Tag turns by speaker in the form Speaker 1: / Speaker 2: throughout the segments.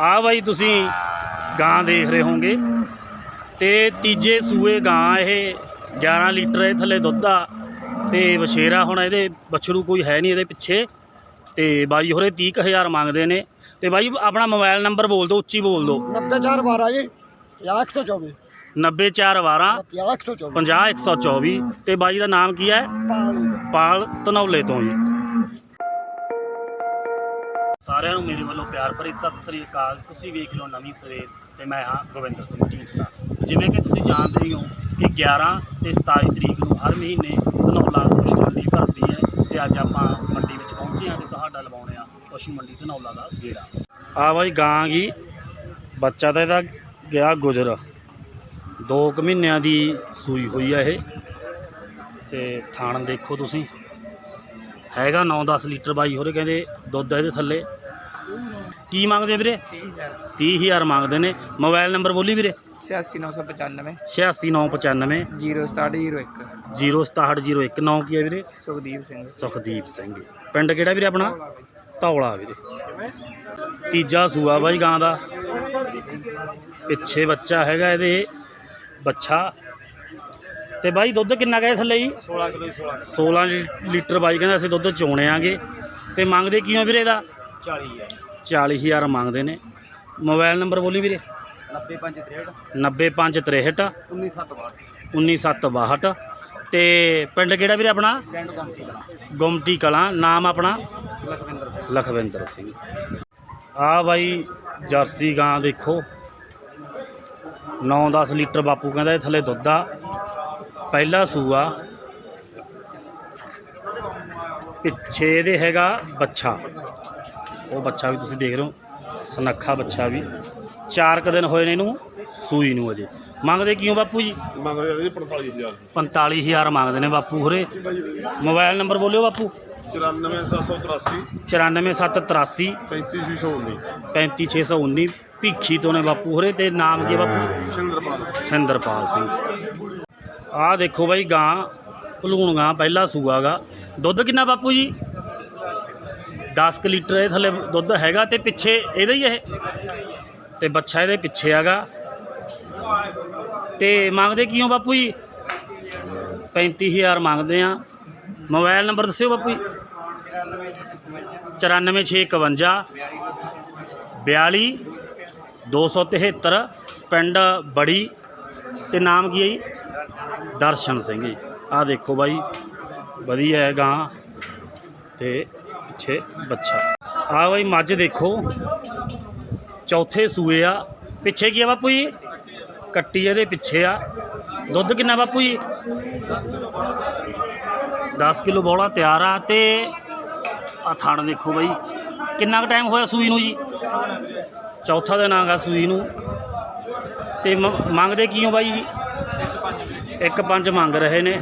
Speaker 1: ਆ ਬਾਈ ਤੁਸੀਂ ਗਾਂ ਦੇਖ ਰਹੇ ਹੋਗੇ ਤੇ ਤੀਜੇ ਸੂਏ ਗਾਂ ਇਹ 11 ਲੀਟਰ ਇਹ ਥੱਲੇ ਦੁੱਧ ਆ। ਤੇ ਬਛੇਰਾ ਹੁਣ ਇਹਦੇ ਬਛਰੂ ਕੋਈ ਹੈ ਨਹੀਂ ਇਹਦੇ ਪਿੱਛੇ। ਤੇ ਬਾਈ ਹੋਰੇ 30000 ਮੰਗਦੇ ਨੇ। ਤੇ ਬਾਈ ਆਪਣਾ ਮੋਬਾਈਲ ਨੰਬਰ ਬੋਲ ਦਿਓ ਉੱਚੀ ਬੋਲ ਦਿਓ। 90412
Speaker 2: ਜੀ 5124 90412
Speaker 1: 50124 ਤੇ ਬਾਈ ਦਾ ਨਾਮ ਕੀ ਹੈ? ਪਾਲ। ਪਾਲ ਤਨੌਲੇ ਤੋਂ ਜੀ। ਸਾਰਿਆਂ ਨੂੰ ਮੇਰੇ ਵੱਲੋਂ ਪਿਆਰ ਭਰੀ ਸਤਿ ਸ੍ਰੀ ਅਕਾਲ। ਤੁਸੀਂ ਵੇਖ ਲਓ ਨਵੀਂ ਸਵੇਰ ਤੇ ਮੈਂ ਹਾਂ ਗੋਬਿੰਦਰ ਸਿੰਘ ਢੀਂਡਸਾ। ਜਿਵੇਂ ਕਿ ਤੁਸੀਂ ਜਾਣਦੇ ਹੀ ਹੋ ਕਿ 11 ਤੇ 27 ਤਰੀਕ ਨੂੰ ਹਰ ਮਹੀਨੇ ਧਨੌਲਾ ਪਸ਼ੂ ਮੰਡੀ ਭਰਦੀ ਹੈ ਤੇ ਅੱਜ ਆਪਾਂ ਮੰਡੀ ਵਿੱਚ ਪਹੁੰਚੇ ਹਾਂ ਤੇ ਤੁਹਾਡਾ ਲਵਾਉਣੇ ਆ ਪਸ਼ੂ ਮੰਡੀ ਧਨੌਲਾ ਦਾ ਗੇੜਾ। ਆ ਬਾਈ ਗਾਂ ਗੀ ਬੱਚਾ ਤਾਂ ਇਹਦਾ ਗਿਆ ਗੁਜ਼ਰ। ਦੋ ਕੁ ਮਹੀਨਿਆਂ ਦੀ ਸੂਈ ਹੋਈ ਆ ਇਹ। ਤੇ ਥਾਣ ਦੇਖੋ ਤੁਸੀਂ। ਹੈਗਾ 9-10 ਲੀਟਰ ਬਾਈ ਹੋਰੇ ਕਹਿੰਦੇ ਦੁੱਧ ਇਹਦੇ ਥੱਲੇ। ਕੀ ਮੰਗਦੇ ਵੀਰੇ? 30000 ਮੰਗਦੇ ਨੇ। ਮੋਬਾਈਲ ਨੰਬਰ ਬੋਲੀ ਵੀਰੇ?
Speaker 3: 86995
Speaker 1: 86995
Speaker 3: 0701
Speaker 1: 06701 ਨੌ ਕੀ ਹੈ ਵੀਰੇ?
Speaker 3: ਸੁਖਦੀਪ ਸਿੰਘ।
Speaker 1: ਸੁਖਦੀਪ ਸਿੰਘ। ਪਿੰਡ ਕਿਹੜਾ ਵੀਰੇ ਆਪਣਾ? ਧੌਲਾ ਵੀਰੇ। ਤੀਜਾ ਸੂਆ ਬਾਈ ਗਾਂ ਦਾ। ਪਿੱਛੇ ਬੱਚਾ ਹੈਗਾ ਇਹਦੇ। ਬੱਚਾ ਤੇ ਬਾਈ ਦੁੱਧ ਕਿੰਨਾ ਗਏ ਥੱਲੇ ਜੀ?
Speaker 3: 16 ਕਿਲੋ 16
Speaker 1: 16 ਲੀ- ਲੀਟਰ ਬਾਈ ਕਹਿੰਦਾ ਅਸੀਂ ਦੁੱਧ ਚੋਣੇ ਆਂਗੇ ਤੇ ਮੰਗਦੇ ਕੀ ਹੋ ਵੀਰੇ ਇਹਦਾ?
Speaker 3: 40 ਹੈ
Speaker 1: 40000 ਮੰਗਦੇ ਨੇ। ਮੋਬਾਈਲ ਨੰਬਰ ਬੋਲੀ ਵੀਰੇ?
Speaker 3: 9563
Speaker 1: 90563
Speaker 3: 19762
Speaker 1: 19762 ਤੇ ਪਿੰਡ ਕਿਹੜਾ ਵੀਰੇ ਆਪਣਾ?
Speaker 3: ਪਿੰਡ ਗੰਤੀ ਦਾ
Speaker 1: ਗੁਮਟੀ ਕਲਾਂ। ਨਾਮ ਆਪਣਾ?
Speaker 3: ਲਖਵਿੰਦਰ ਸਿੰਘ।
Speaker 1: ਲਖਵਿੰਦਰ ਸਿੰਘ ਆ ਬਾਈ, ਜਰਸੀ ਗਾਂ ਦੇਖੋ। 9-10 ਲੀਟਰ ਬਾਪੂ ਕਹਿੰਦਾ ਇਹ ਥੱਲੇ ਦੁੱਧ ਆ। ਪਹਿਲਾ ਸੂਆ। ਪਿੱਛੇ ਦੇ ਹੈਗਾ ਬੱਚਾ ਉਹ ਬੱਚਾ ਵੀ ਤੁਸੀਂ ਦੇਖ ਰਹੇ ਹੋ ਸਨੱਖਾ ਬੱਚਾ ਵੀ। ਚਾਰ ਕੁ ਦਿਨ ਹੋਏ ਨੇ ਇਹਨੂੰ ਸੂਈ ਨੂੰ ਅਜੇ। ਮੰਗਦੇ ਕਿਉਂ ਬਾਪੂ ਜੀ?
Speaker 4: ਮੰਗਦੇ ਜੀ 45000
Speaker 1: 45000 ਮੰਗਦੇ ਨੇ ਬਾਪੂ ਹੋਰੇ। ਮੋਬਾਈਲ ਨੰਬਰ ਬੋਲਿਓ ਬਾਪੂ।
Speaker 4: 94783
Speaker 1: 94783
Speaker 4: 35619
Speaker 1: 35619 ਭੀਖੀ ਤੋਂ ਨੇ ਬਾਪੂ ਹੋਰੇ ਤੇ ਨਾਮ ਕੀ ਬਾਪੂ?
Speaker 4: ਸਿੰਦਰਪਾਲ।
Speaker 1: ਸਿੰਦਰਪਾਲ ਸਿੰਘ। ਆਹ ਦੇਖੋ ਬਾਈ ਗਾਂ ਭਲੂਣ ਗਾਂ ਪਹਿਲਾ ਸੂਆ ਗਾ। ਦੁੱਧ ਕਿੰਨਾ ਬਾਪੂ ਜੀ? 10 ਕੁ ਲੀਟਰ ਇਹ ਥੱਲੇ ਦੁੱਧ ਹੈਗਾ ਤੇ ਪਿੱਛੇ ਇਹਦਾ ਹੀ ਇਹ। ਤੇ ਬੱਚਾ ਇਹਦੇ ਪਿੱਛੇ ਹੈਗਾ। ਤੇ ਮੰਗਦੇ ਕਿਉਂ ਬਾਪੂ ਜੀ? 35000 ਮੰਗਦੇ ਆ। ਮੋਬਾਈਲ ਨੰਬਰ ਦੱਸਿਓ ਬਾਪੂ ਜੀ। 94651 42 273 ਪਿੰਡ ਬੜੀ। ਤੇ ਨਾਮ ਕੀ ਹੈ ਜੀ? ਦਰਸ਼ਨ ਸਿੰਘ ਜੀ। ਆਹ ਦੇਖੋ ਬਾਈ, ਵਧੀਆ ਹੈ ਗਾਂ। ਤੇ ਪਿੱਛੇ ਬੱਚਾ। ਆਹ ਬਾਈ ਮੱਝ ਦੇਖੋ। ਚੌਥੇ ਸੂਏ ਆ। ਪਿੱਛੇ ਕੀ ਆ ਬਾਪੂ ਜੀ? ਕੱਟੀ ਇਹਦੇ ਪਿੱਛੇ ਆ। ਦੁੱਧ ਕਿੰਨਾ ਬਾਪੂ ਜੀ? 10 ਕਿਲੋ ਬੋਲਾ ਤਿਆਰ ਆ ਤੇ ਆ ਥਣ ਦੇਖੋ ਬਾਈ। ਕਿੰਨਾ ਕੁ ਟਾਈਮ ਹੋਇਆ ਸੂਈ ਨੂੰ ਜੀ? ਚੌਥਾ ਦਿਨ ਆਗਾ ਸੂਈ ਨੂੰ। ਤੇ ਮੰਗਦੇ ਕੀ ਹੋ ਬਾਈ ਜੀ? ਇੱਕ ਪੰਜ ਮੰਗ ਰਹੇ ਨੇ।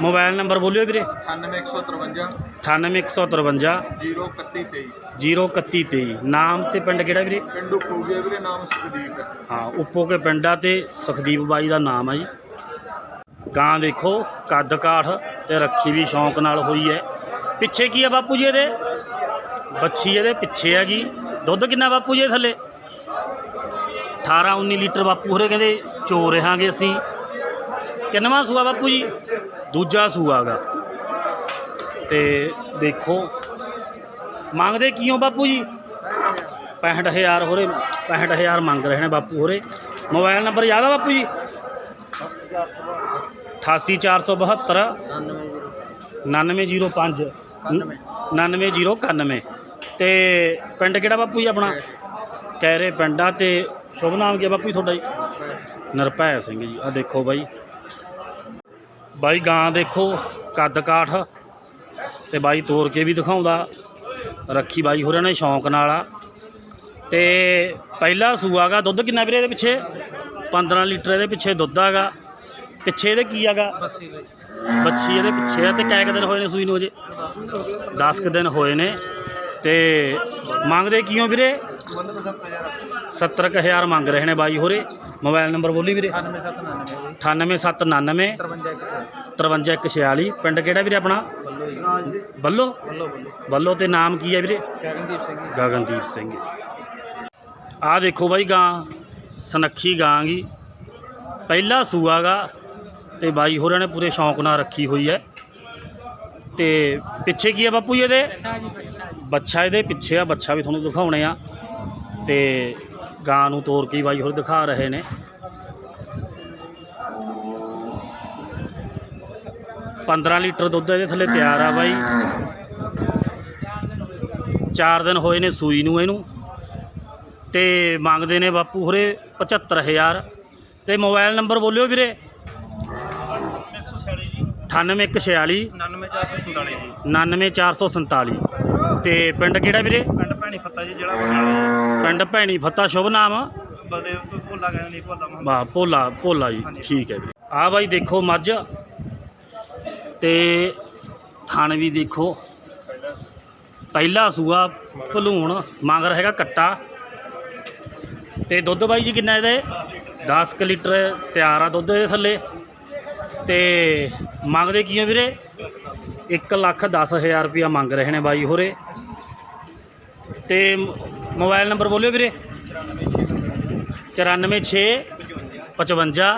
Speaker 1: ਮੋਬਾਈਲ ਨੰਬਰ ਬੋਲਿਓ ਵੀਰੇ।
Speaker 4: 98153
Speaker 1: 98153
Speaker 4: 03123
Speaker 1: 03123 ਨਾਮ ਤੇ ਪਿੰਡ ਕਿਹੜਾ ਵੀਰੇ?
Speaker 4: ਪਿੰਡੂ ਪੂਗੇ ਵੀਰੇ ਨਾਮ ਸੁਖਦੀਪ ਹੈ।
Speaker 1: ਹਾਂ ਉੱਪੋ ਕੇ ਪਿੰਡਾ ਤੇ ਸੁਖਦੀਪ ਬਾਈ ਦਾ ਨਾਮ ਆ ਜੀ। ਗਾਂ ਦੇਖੋ ਕੱਦ ਕਾਠ ਤੇ ਰੱਖੀ ਵੀ ਸ਼ੌਂਕ ਨਾਲ ਹੋਈ ਹੈ। ਪਿੱਛੇ ਕੀ ਹੈ ਬਾਪੂ ਜੀ ਇਹਦੇ? ਬੱਚੀ ਇਹਦੇ ਪਿੱਛੇ ਹੈਗੀ। ਦੁੱਧ ਕਿੰਨਾ ਬਾਪੂ ਜੀ ਥੱਲੇ? 18 19 ਲੀਟਰ ਬਾਪੂ ਹੋਰੇ ਕਹਿੰਦੇ ਚੋ ਰਹਾਂਗੇ ਅਸੀਂ। ਕਿੰਨਵਾਂ ਸੂਆ ਬਾਪੂ ਜੀ? ਦੂਜਾ ਸੂਆ ਗਾ ਤੇ ਦੇਖੋ ਮੰਗਦੇ ਕੀ ਹੋ ਬਾਪੂ ਜੀ? 65000 ਹੋਰੇ 65000 ਮੰਗ ਰਹੇ ਨੇ ਬਾਪੂ ਹੋਰੇ। ਮੋਬਾਈਲ ਨੰਬਰ ਯਾਦ ਆ ਬਾਪੂ ਜੀ? 88472 9905 99091 ਤੇ ਪਿੰਡ ਕਿਹੜਾ ਬਾਪੂ ਜੀ ਆਪਣਾ? ਕੈਰੇ ਪਿੰਡਾ ਤੇ ਸ਼ੁਭ ਨਾਮ ਕੀ ਬਾਪੂ ਜੀ ਤੁਹਾਡਾ ਜੀ? ਨਰਪੈ। ਸਿੰਘ ਜੀ। ਆ ਦੇਖੋ ਬਾਈ ਬਾਈ ਗਾਂ ਦੇਖੋ, ਕੱਦ ਕਾਠ ਤੇ ਬਾਈ ਤੋਰ ਕੇ ਵੀ ਦਿਖਾਉਂਦਾ। ਰੱਖੀ ਬਾਈ ਹੋਰਾਂ ਨੇ ਸ਼ੌਂਕ ਨਾਲ ਆ। ਤੇ ਪਹਿਲਾ ਸੂਆ ਗਾ, ਦੁੱਧ ਕਿੰਨਾ ਵੀਰੇ ਇਹਦੇ ਪਿੱਛੇ? 15 ਲੀਟਰ ਇਹਦੇ ਪਿੱਛੇ ਦੁੱਧ ਆਗਾ। ਪਿੱਛੇ ਇਹਦੇ ਕੀ ਆਗਾ? ਬੱਚੀ ਇਹਦੇ ਪਿੱਛੇ ਆ ਤੇ ਕੈ ਕੁ ਦਿਨ ਹੋਏ ਨੇ ਸੂਈ ਨੂੰ ਅਜੇ? 10 ਕੁ ਦਿਨ ਹੋਏ ਨੇ। ਤੇ ਮੰਗਦੇ ਕਿਉਂ ਵੀਰੇ? 70000 ਮੰਗ ਰਹੇ ਨੇ ਬਾਈ ਹੋਰੇ। ਮੋਬਾਈਲ ਨੰਬਰ ਬੋਲੀ ਵੀਰੇ। 98799 53146 ਪਿੰਡ ਕਿਹੜਾ ਵੀਰੇ ਆਪਣਾ? ਬੱਲੋ।
Speaker 3: ਬੱਲੋ ਬੱਲੋ
Speaker 1: ਤੇ ਨਾਮ ਕੀ ਹੈ ਵੀਰੇ?
Speaker 3: ਗਗਨਦੀਪ ਸਿੰਘ।
Speaker 1: ਗਗਨਦੀਪ ਸਿੰਘ ਆਹ ਦੇਖੋ ਬਾਈ ਗਾਂ, ਸਨੱਖੀ ਗਾਂ ਗੀ। ਪਹਿਲਾ ਸੂਆ ਗਾ ਤੇ ਬਾਈ ਹੋਰਾਂ ਨੇ ਪੂਰੇ ਸ਼ੌਂਕ ਨਾਲ ਰੱਖੀ ਹੋਈ ਹੈ। ਤੇ ਪਿੱਛੇ ਕੀ ਹੈ ਬਾਪੂ ਜੀ ਇਹਦੇ? ਬੱਚਾ ਇਹਦੇ ਪਿੱਛੇ ਆ ਬੱਚਾ ਵੀ ਤੁਹਾਨੂੰ ਦਿਖਾਉਣੇ ਆ। ਤੇ ਗਾਂ ਨੂੰ ਤੋਰ ਕੇ ਬਾਈ ਹੋਰ ਦਿਖਾ ਰਹੇ ਨੇ। 15 ਲੀਟਰ ਦੁੱਧ ਇਹਦੇ ਥੱਲੇ ਤਿਆਰ ਆ ਬਾਈ। 4 ਦਿਨ ਹੋਏ ਨੇ ਸੂਈ ਨੂੰ ਇਹਨੂੰ। ਤੇ ਮੰਗਦੇ ਨੇ ਬਾਪੂ ਹੋਰੇ 75000 ਤੇ ਮੋਬਾਈਲ ਨੰਬਰ ਬੋਲਿਓ ਵੀਰੇ। 98146
Speaker 3: 99447 ਜੀ।
Speaker 1: 99447 ਤੇ ਪਿੰਡ ਕਿਹੜਾ ਵੀਰੇ?
Speaker 3: ਪਿੰਡ ਭੈਣੀ ਫੱਤਾ ਜੀ ਜਿਹੜਾ ਬਟਾਲਾ
Speaker 1: ਪਿੰਡ ਭੈਣੀ ਫੱਤਾ ਸ਼ੁਭ ਨਾਮ?
Speaker 3: ਬਲਦੇਵ ਭੋਲਾ ਕਹਿੰਦੇ ਨਹੀਂ ਭੋਲਾ ਮਹਾਂ
Speaker 1: ਵਾਹ ਭੋਲਾ ਭੋਲਾ ਜੀ ਠੀਕ ਹੈ ਵੀਰੇ। ਆ ਬਾਈ ਦੇਖੋ ਮੱਝ। ਤੇ ਥਣ ਵੀ ਦੇਖੋ। ਪਹਿਲਾ ਸੂਆ ਭਲੂਣ ਮਗਰ ਹੈਗਾ ਕੱਟਾ। ਤੇ ਦੁੱਧ ਬਾਈ ਜੀ ਕਿੰਨਾ ਇਹਦੇ? 10 ਕੁ ਲੀਟਰ ਤਿਆਰ ਆ ਦੁੱਧ ਇਹਦੇ ਥੱਲੇ। ਤੇ ਮੰਗਦੇ ਕੀ ਹੋ ਵੀਰੇ? 1 ਲੱਖ 10000 ਰੁਪਇਆ ਮੰਗ ਰਹੇ ਨੇ ਬਾਈ ਹੋਰੇ। ਤੇ ਮੋਬਾਈਲ ਨੰਬਰ ਬੋਲਿਓ ਵੀਰੇ। 946 55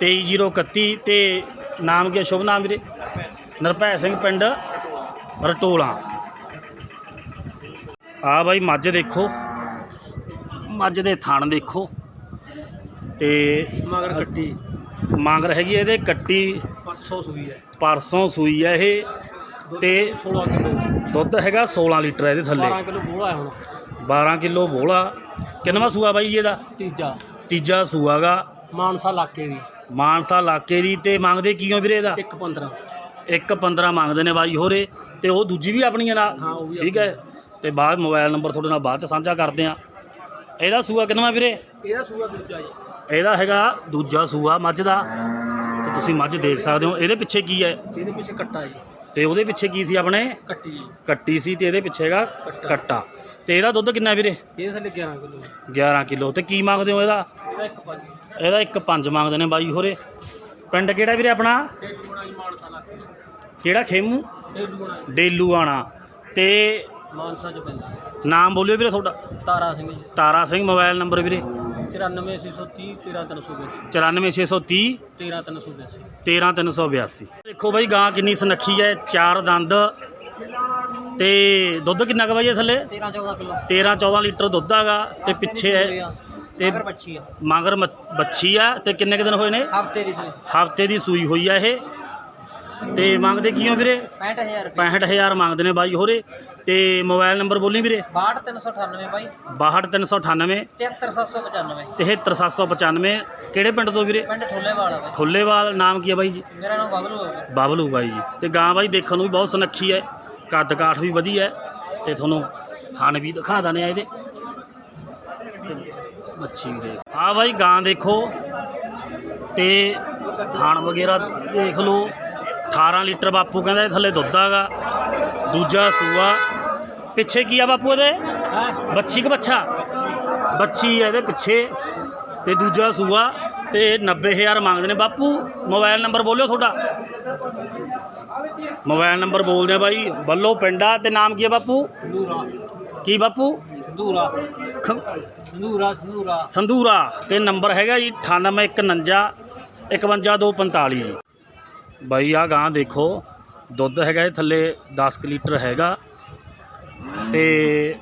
Speaker 1: 23031 ਤੇ ਨਾਮ ਕੀ? ਸ਼ੁਭ ਨਾਮ ਵੀਰੇ। ਨਰਭੈ ਸਿੰਘ ਪਿੰਡ ਰਟੋਲਾ। ਆ ਬਾਈ ਮੱਝ ਦੇਖੋ। ਮੱਝ ਦੇ ਥਣ ਦੇਖੋ। ਤੇ
Speaker 3: ਮਗਰ ਕੱਟੀ।
Speaker 1: ਮੰਗ ਹੈਗੀ ਹੈ ਇਹਦੇ ਕੱਟੀ
Speaker 3: 500 ਸੂਈ ਹੈ।
Speaker 1: ਪਰਸੋਂ ਸੂਈ ਹੈ ਇਹ ਤੇ
Speaker 3: 16 ਕਿਲੋ।
Speaker 1: ਦੁੱਧ ਹੈਗਾ 16 ਲੀਟਰ ਇਹਦੇ ਥੱਲੇ।
Speaker 3: 12 ਕਿਲੋ ਬੋਲਾ ਹੈ ਹੁਣ।
Speaker 1: 12 ਕਿਲੋ ਬੋਲਾ ਕਿੰਨਵਾ ਸੂਆ ਬਾਈ ਜੀ ਇਹਦਾ?
Speaker 3: ਤੀਜਾ।
Speaker 1: ਤੀਜਾ ਸੂਆਗਾ।
Speaker 3: ਮਾਨਸਾ ਇਲਾਕੇ ਦੀ।
Speaker 1: ਮਾਨਸਾ ਇਲਾਕੇ ਦੀ ਤੇ ਮੰਗਦੇ ਕੀ ਹੋ ਵੀਰੇ ਇਹਦਾ?
Speaker 3: 1 15
Speaker 1: ਇੱਕ 15 ਮੰਗਦੇ ਨੇ ਬਾਈ ਹੋਰੇ। ਤੇ ਉਹ ਦੂਜੀ ਵੀ ਆਪਣੀ ਹੈ ਨਾ
Speaker 3: ਹਾਂ, ਉਹ ਵੀ
Speaker 1: ਠੀਕ ਹੈ। ਤੇ ਬਾਅਦ ਮੋਬਾਈਲ ਨੰਬਰ ਤੁਹਾਡੇ ਨਾਲ ਬਾਅਦ ਚ ਸਾਂਝਾ ਕਰਦੇ ਆ ਇਹਦਾ ਸੂਆ ਕਿੰਨਵਾ ਵੀਰੇ?
Speaker 3: ਇਹਦਾ ਸੂਆ ਦੂਜਾ ਜੀ।
Speaker 1: ਇਹਦਾ ਹੈਗਾ ਦੂਜਾ ਸੂਆ ਮੱਝ ਦਾ। ਤੁਸੀਂ ਮੱਝ ਦੇਖ ਸਕਦੇ ਹੋ। ਇਹਦੇ ਪਿੱਛੇ ਕੀ ਹੈ?
Speaker 3: ਇਹਦੇ ਪਿੱਛੇ ਕੱਟਾ ਜੀ।
Speaker 1: ਤੇ ਉਹਦੇ ਪਿੱਛੇ ਕੀ ਸੀ ਆਪਣੇ?
Speaker 3: ਕੱਟੀ ਜੀ।
Speaker 1: ਕੱਟੀ ਸੀ ਤੇ ਇਹਦੇ ਪਿੱਛੇ ਹੈਗਾ ਕੱਟਾ। ਤੇ ਇਹਦਾ ਦੁੱਧ ਕਿੰਨਾ ਵੀਰੇ?
Speaker 3: ਇਹਦੇ ਥੱਲੇ 11 ਕਿਲੋ
Speaker 1: 11 ਕਿਲੋ। ਤੇ ਕੀ ਮੰਗਦੇ ਹੋ ਇਹਦਾ?
Speaker 3: ਇਹਦਾ ਇੱਕ ਪੰਜ।
Speaker 1: ਇਹਦਾ ਇੱਕ ਪੰਜ ਮੰਗਦੇ ਨੇ ਬਾਈ ਹੋਰੇ। ਪਿੰਡ ਕਿਹੜਾ ਵੀਰੇ ਆਪਣਾ?
Speaker 3: ਇਹ ਗੁਣਾ ਜੀ ਮਾਨਸਾ ਇਲਾਕੇ
Speaker 1: ਕਿਹੜਾ ਖੇਮੂ?
Speaker 3: ਗੁਣਾ
Speaker 1: ਡੇਲੂ ਆਣਾ। ਤੇ
Speaker 3: ਮਾਨਸਾ ਚ ਪੈਂਦਾ।
Speaker 1: ਨਾਮ ਬੋਲਿਓ ਵੀਰੇ ਤੁਹਾਡਾ।
Speaker 3: ਤਾਰਾ ਸਿੰਘ ਜੀ।
Speaker 1: ਤਾਰਾ ਸਿੰਘ ਮੋਬਾਈਲ ਨੰਬਰ ਵੀਰੇ।
Speaker 3: 94630 13382
Speaker 1: 94630
Speaker 3: 13382
Speaker 1: 13382 ਦੇਖੋ ਬਾਈ ਗਾਂ ਕਿੰਨੀ ਸੁਨੱਖੀ ਹੈ ਚਾਰ ਦੰਦ। ਤੇ ਦੁੱਧ ਕਿੰਨਾ ਕੁ ਬਾਈ ਇਹ ਥੱਲੇ?
Speaker 3: 13 14 ਕਿਲੋ।
Speaker 1: 13 14 ਲੀਟਰ ਦੁੱਧ ਹੈਗਾ ਤੇ ਪਿੱਛੇ ਹੈ ਤੇ
Speaker 3: ਮਗਰ ਬੱਚੀ ਆ।
Speaker 1: ਮਗਰ ਬੱਚੀ ਆ ਤੇ ਕਿੰਨੇ ਕੁ ਦਿਨ ਹੋਏ ਨੇ?
Speaker 3: ਹਫ਼ਤੇ ਦੀ ਸੂਈ
Speaker 1: ਹਫ਼ਤੇ ਦੀ ਸੂਈ ਹੋਈ ਆ ਇਹ। ਤੇ ਮੰਗਦੇ ਕੀ ਹੋ ਵੀਰੇ?
Speaker 3: 65000 ਰੁਪਏ।
Speaker 1: 65000 ਮੰਗਦੇ ਨੇ ਬਾਈ ਹੋਰੇ। ਤੇ ਮੋਬਾਈਲ ਨੰਬਰ ਬੋਲੀ ਵੀਰੇ?
Speaker 3: 62398 ਬਾਈ।
Speaker 1: 62398
Speaker 3: 73795
Speaker 1: 73795 ਕਿਹੜੇ ਪਿੰਡ ਤੋਂ ਵੀਰੇ?
Speaker 3: ਪਿੰਡ ਠੋਲੇਵਾਲ ਆ ਬਾਈ।
Speaker 1: ਠੁੱਲੇਵਾਲ ਨਾਮ ਕੀ ਹੈ ਬਾਈ ਜੀ?
Speaker 3: ਮੇਰਾ ਨਾਮ ਬਬਲੂ ਹੈ ਬਾਈ।
Speaker 1: ਬਾਬਲੂ ਬਾਈ ਜੀ। ਤੇ ਗਾਂ ਬਾਈ ਦੇਖਣ ਨੂੰ ਵੀ ਬਹੁਤ ਸੁਨੱਖੀ ਹੈ। ਕੱਦ ਕਾਠ ਵੀ ਵਧੀਆ ਹੈ। ਤੇ ਤੁਹਾਨੂੰ ਥਣ ਵੀ ਦਿਖਾ ਦਨੇ ਆ ਇਹਦੇ ਵੀ ਦੇਖ। ਆ ਬਾਈ ਗਾਂ ਦੇਖੋ। ਤੇ ਥਣ ਵਗੈਰਾ ਦੇਖ ਲਓ। 18 ਲੀਟਰ ਬਾਪੂ ਕਹਿੰਦਾ ਇਹ ਥੱਲੇ ਦੁੱਧ ਆਗਾ। ਦੂਜਾ ਸੂਆ। ਪਿੱਛੇ ਕੀ ਆ ਬਾਪੂ ਇਹਦੇ? ਬੱਚੀ ਕਿ ਬੱਚਾ ਬੱਚੀ ਹੈ ਇਹਦੇ ਪਿੱਛੇ। ਤੇ ਦੂਜਾ ਸੂਆ। ਤੇ 90000 ਮੰਗਦੇ ਨੇ। ਬਾਪੂ ਮੋਬਾਈਲ ਨੰਬਰ ਬੋਲਿਓ ਤੁਹਾਡਾ। ਮੋਬਾਈਲ ਨੰਬਰ ਬੋਲਦੇ ਆ ਬਾਈ। ਬੱਲੋ ਪਿੰਡਾ ਤੇ ਨਾਮ ਕੀ ਹੈ ਬਾਪੂ? ਕੀ ਬਾਪੂ?
Speaker 3: ਸੰਧੂਰਾ। ਸੰਧੂਰਾ ਸੰਧੂਰਾ।
Speaker 1: ਸੰਧੂਰਾ। ਤੇ ਨੰਬਰ ਹੈਗਾ ਜੀ 9851 51245 ਜੀ। ਬਾਈ ਆ ਗਾਂ ਦੇਖੋ। ਦੁੱਧ ਹੈਗਾ ਇਹ ਥੱਲੇ 10 ਕੁ ਲੀਟਰ ਹੈਗਾ। ਤੇ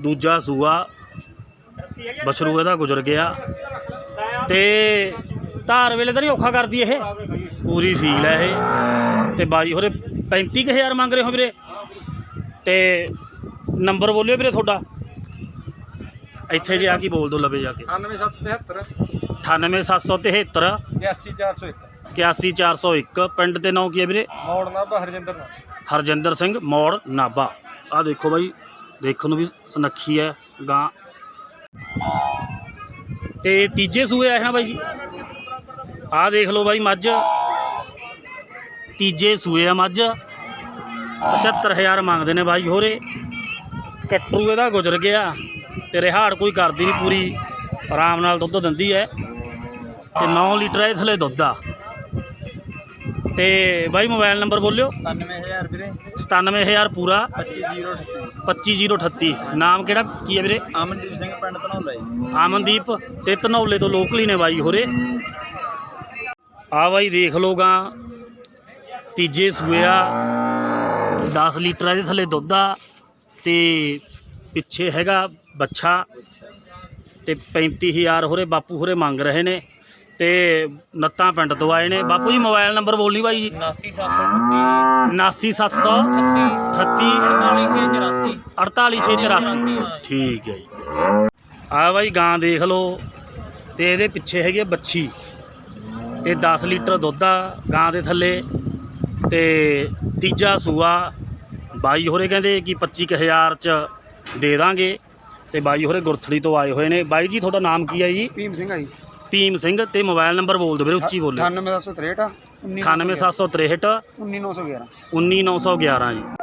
Speaker 1: ਦੂਜਾ ਸੂਆ, ਬਛਰੂ ਇਹਦਾ ਗੁਜ਼ਰ ਗਿਆ। ਤੇ ਧਾਰ ਵੇਲੇ ਤਾਂ ਨਹੀਂ ਔਖਾ ਕਰਦੀ ਇਹ। ਪੂਰੀ ਸੀਲ ਹੈ ਇਹ। ਤੇ ਬਾਈ ਹੋਰੇ 35000 ਮੰਗ ਰਹੇ ਹੋ ਵੀਰੇ। ਤੇ ਨੰਬਰ ਬੋਲਿਓ ਵੀਰੇ ਤੁਹਾਡਾ। ਇੱਥੇ ਜੇ ਆ ਕੀ ਬੋਲ ਦੋ ਲਵੇ ਜਾ ਕੇ।
Speaker 3: 9773
Speaker 1: 98773
Speaker 3: 81401
Speaker 1: 81401 ਪਿੰਡ ਦੇ ਨਾਂ ਕੀ ਹੈ ਵੀਰੇ?
Speaker 3: ਮੋੜ ਨਾ ਹਰਜਿੰਦਰ ਨਾਲ
Speaker 1: ਹਰਜਿੰਦਰ ਸਿੰਘ ਮੋੜ ਨਾਬਾ ਆ ਦੇਖੋ ਬਾਈ ਦੇਖਣ ਨੂੰ ਵੀ ਸੁਨੱਖੀ ਹੈ ਗਾਂ। ਤੇ ਤੀਜੇ ਸੂਏ ਆਏ ਨਾ ਬਾਈ ਜੀ? ਆ ਦੇਖ ਲਓ ਬਾਈ ਮੱਝ। ਤੀਜੇ ਸੂਏ ਆ ਮੱਝ। 75000 ਮੰਗਦੇ ਨੇ ਬਾਈ ਹੋਰੇ। ਕੱਟੂ ਇਹਦਾ ਗੁਜ਼ਰ ਗਿਆ। ਤੇ ਰਿਹਾੜ ਕੋਈ ਕਰਦੀ ਨਹੀਂ ਪੂਰੀ ਆਰਾਮ ਨਾਲ ਦੁੱਧ ਦਿੰਦੀ ਹੈ। ਤੇ 9 ਲੀਟਰ ਇਹ ਥਲੇ ਦੁੱਧ ਆ ਤੇ ਬਾਈ ਮੋਬਾਈਲ ਨੰਬਰ ਬੋਲਿਓ।
Speaker 2: 97000 ਵੀਰੇ।
Speaker 1: 97000 ਪੂਰਾ।
Speaker 2: 25038
Speaker 1: 25038 ਨਾਮ ਕਿਹੜਾ ਕੀ ਹੈ ਵੀਰੇ?
Speaker 2: ਅਮਨਦੀਪ ਸਿੰਘ ਪਿੰਡ ਧਨੌਲਾ ਜੀ।
Speaker 1: ਆਮਨਦੀਪ ਤੇ ਧਨੌਲੇ ਤੋਂ ਲੋਕਲੀ ਨੇ ਬਾਈ ਹੋਰੇ। ਆ ਬਾਈ ਦੇਖ ਲੋਗਾ ਤੀਜੇ ਸੂਏ ਆ। 10 ਲੀਟਰ ਦੇ ਥੱਲੇ ਦੁੱਧ ਆ ਤੇ ਪਿੱਛੇ ਹੈਗਾ ਬੱਛਾ ਤੇ 35000 ਹੋਰੇ ਬਾਪੂ ਹੋਰੇ ਮੰਗ ਰਹੇ ਨੇ ਤੇ ਨੱਤਾਂ ਪਿੰਡ ਤੋਂ ਆਏ ਨੇ। ਬਾਪੂ ਜੀ, ਮੋਬਾਈਲ ਨੰਬਰ ਬੋਲੀ ਬਾਈ ਜੀ। 79738 48684 ਠੀਕ ਹੈ ਜੀ। ਆ ਬਾਈ, ਗਾਂ ਦੇਖ ਲਓ। ਤੇ ਇਹਦੇ ਪਿੱਛੇ ਹੈਗੀ ਆ ਬੱਛੀ। ਤੇ 10 ਲੀਟਰ ਦੁੱਧ ਆ ਗਾਂ ਦੇ ਥੱਲੇ। ਤੇ ਤੀਜਾ ਸੂਆ। ਬਾਈ ਹੋਰੇ ਕਹਿੰਦੇ ਕਿ 25000 ਚ ਦੇ ਦਾਂਗੇ। ਤੇ ਬਾਈ ਹੋਰੇ ਗੁਰਥੜੀ ਤੋਂ ਆਏ ਹੋਏ ਨੇ। ਬਾਈ ਜੀ ਤੁਹਾਡਾ ਨਾਮ ਕੀ ਹੈ ਜੀ?
Speaker 2: ਭੀਮ ਸਿੰਘ ਆ ਜੀ।
Speaker 1: ਭੀਮ ਸਿੰਘ ਤੇ ਮੋਬਾਈਲ ਨੰਬਰ ਬੋਲ ਦਿਓ ਵੀਰੇ ਉੱਚੀ ਬੋਲਿਓ।
Speaker 2: 98763
Speaker 1: 98763
Speaker 2: 19911
Speaker 1: 19911 ਜੀ।